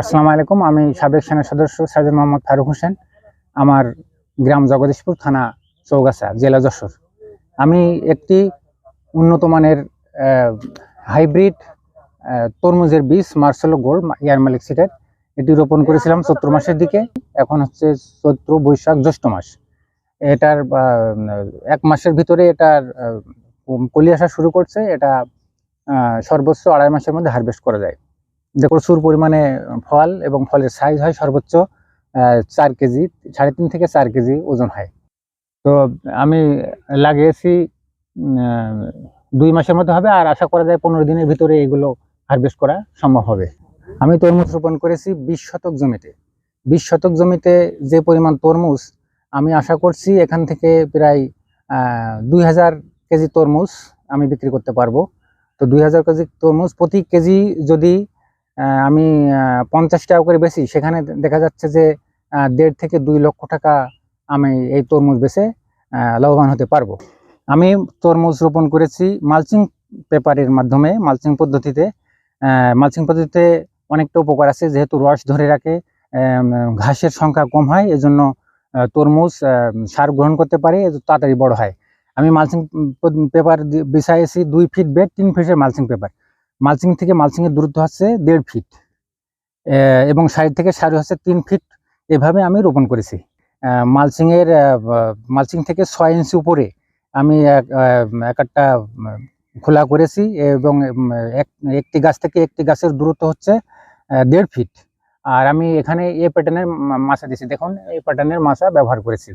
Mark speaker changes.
Speaker 1: আসসালামু আলাইকুম, আমি সাবেক সেনা সদস্য সাইদুল মোহাম্মদ ফারুক হোসেন, আমার গ্রাম জগদীশপুর, থানা চৌগাছা, জেলা যশোর। আমি একটি উন্নত মানের হাইব্রিড তরমুজের বীজ মার্সেলো গোল্ড ইয়ার মালিক সিটের, এটি রোপণ করেছিলাম চৈত্র মাসের দিকে, এখন হচ্ছে চৈত্র বৈশাখ জ্যৈষ্ঠ মাস। এটার এক মাসের ভিতরে এটার কলি আসা শুরু করছে, এটা সর্বোচ্চ আড়াই মাসের মধ্যে হারভেস্ট করা যায়। যে প্রচুর পরিমাণে ফল এবং ফলের সাইজ হয় সর্বোচ্চ চার কেজি, সাড়ে তিন থেকে চার কেজি ওজন হয়। তো আমি লাগিয়েছি দুই মাসের মধ্যে হবে আর আশা করা যায় পনেরো দিনের ভিতরে এগুলো হারভেস্ট করা সম্ভব হবে। আমি তরমুজ রোপণ করেছি বিশ শতক জমিতে। বিশ শতক জমিতে যে পরিমাণ তরমুজ আমি আশা করছি এখান থেকে প্রায় দুই হাজার কেজি তরমুজ আমি বিক্রি করতে পারব। তো দুই হাজার কেজি তরমুজ প্রতি কেজি যদি আমি পঞ্চাশ টাকা করে বেশি। সেখানে দেখা যাচ্ছে যে দেড় থেকে দুই লক্ষ টাকা আমি এই তরমুজ বেছে লাভবান হতে পারব। আমি তরমুজ রোপণ করেছি মালচিং পেপারের মাধ্যমে, মালচিং পদ্ধতিতে। মালচিং পদ্ধতিতে অনেকটা উপকার আছে, যেহেতু রস ধরে রাখে ঘাসের সংখ্যা কম হয়, এজন্য তরমুজ সার গ্রহণ করতে পারে তাড়াতাড়ি বড় হয়। আমি মালচিং পেপার বিছাইছি দুই ফিট বেড, তিন ফিটের মালচিং পেপার। মালচিং থেকে মালচিং এর দূরত্ব হচ্ছে দেড় ফিট। এবং সাইড থেকে সারি হচ্ছে তিন ফিট। এভাবে আমি রোপণ করেছি। মালচিং এর মালচিং থেকে ছয় ইঞ্চি উপরে আমি এক একটা খোলা করেছি এবং এক- একটি গাছ থেকে একটি গাছের দূরত্ব হচ্ছে দেড় ফিট। আর আমি এখানে এ প্যাটার্নের মাছা দিয়েছি। দেখুন এই প্যাটার্নের মাছা ব্যবহার করেছি।